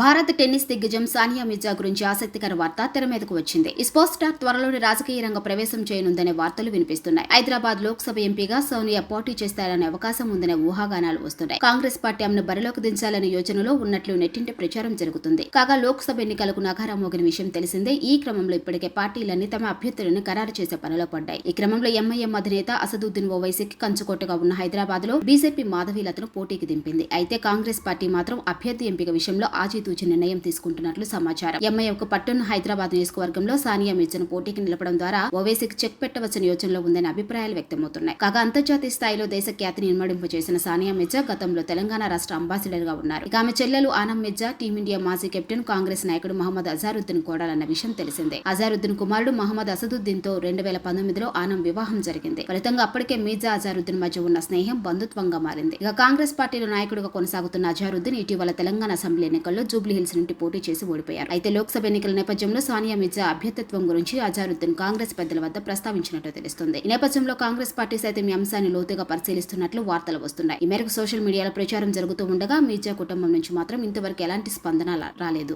భారత టెన్నిస్ దిగ్గజం సానియా మిర్జా గురించి ఆసక్తికర వార్త తెర మీదకు వచ్చింది. ఈ స్పోర్ట్స్ స్టార్ త్వరలోని రాజకీయ రంగ ప్రవేశం చేయనుందనే వార్తలు వినిపిస్తున్నాయి. హైదరాబాద్ లోక్సభ ఎంపీగా సోనియా పోటీ చేస్తారనే అవకాశం ఉందనే ఊహాగానాలు వస్తున్నాయి. కాంగ్రెస్ పార్టీ ఆమెను బరిలోకి దించాలనే యోచనలో ఉన్నట్లు నెట్టింటి ప్రచారం జరుగుతుంది. కాగా లోక్సభ ఎన్నికలకు నగారం మోగిన విషయం తెలిసిందే ఈ క్రమంలో ఇప్పటికే పార్టీలన్నీ తమ అభ్యర్థులను ఖరారు చేసే పనిలో పడ్డాయి. ఈ క్రమంలో ఎంఐఎం అధినేత అసదుద్దీన్ ఓవైసీకి కంచుకోటగా ఉన్న హైదరాబాద్లో బీజేపీ మాధవీలతను పోటీకి దింపింది. అయితే కాంగ్రెస్ పార్టీ మాత్రం అభ్యర్థి ఎంపిక విషయంలో తూచి నిర్ణయం తీసుకుంటున్నట్లు సమాచారం. ఎంఐఎంకు పట్టున్న హైదరాబాద్ నియోజకవర్గంలో సానియా మిర్జాను పోటీకి నిలపడం ద్వారా ఓవైసీకి చెక్ పెట్టవచ్చని యోచనలో ఉందని అభిప్రాయాలు వ్యక్తమవుతున్నాయి. కాగా అంతర్జాతీయ స్థాయిలో దేశ ఖ్యాతిని ఇన్మడింపు చేసిన సానియా మిర్జా గతంలో తెలంగాణ రాష్ట్ర అంబాసిడర్గా ఉన్నారు. ఇక ఆమె చెల్లెలు ఆనం మిర్జా టీమిండియా మాజీ కెప్టెన్ కాంగ్రెస్ నాయకుడు మహమ్మద్ అజారుద్దీన్ కోడాలన్న విషయం తెలిసిందే. అజారుద్దీన్ కుమారుడు మహమ్మద్ అసదుద్దీన్తో రెండు వేల పంతొమ్మిదిలో ఆనం వివాహం జరిగింది. ఫలితంగా అప్పటికే మీర్జా అజారుద్దీన్ మధ్య ఉన్న స్నేహం బంధుత్వంగా మారింది. ఇక కాంగ్రెస్ పార్టీలో నాయకుడిగా కొనసాగుతున్న అజారుద్దీన్ ఇటీవల తెలంగాణ అసెంబ్లీ ఎన్నికల్లో జూబ్లీ హిల్స్ నుండి పోటీ చేసి ఓడిపోయారు. అయితే లోక్సభ ఎన్నికల నేపథ్యంలో సానియా మిర్జా అభ్యర్థిత్వం గురించి అజారుద్దీన్ కాంగ్రెస్ పెద్దల వద్ద ప్రస్తావించినట్టు తెలుస్తుంది. ఈ నేపథ్యంలో కాంగ్రెస్ పార్టీ సైతం ఈ అంశాన్ని లోతుగా పరిశీలిస్తున్నట్లు వార్తలు వస్తున్నాయి. ఈ మేరకు సోషల్ మీడియాలో ప్రచారం జరుగుతూ ఉండగా మిర్జా కుటుంబం నుంచి మాత్రం ఇంతవరకు ఎలాంటి స్పందన రాలేదు.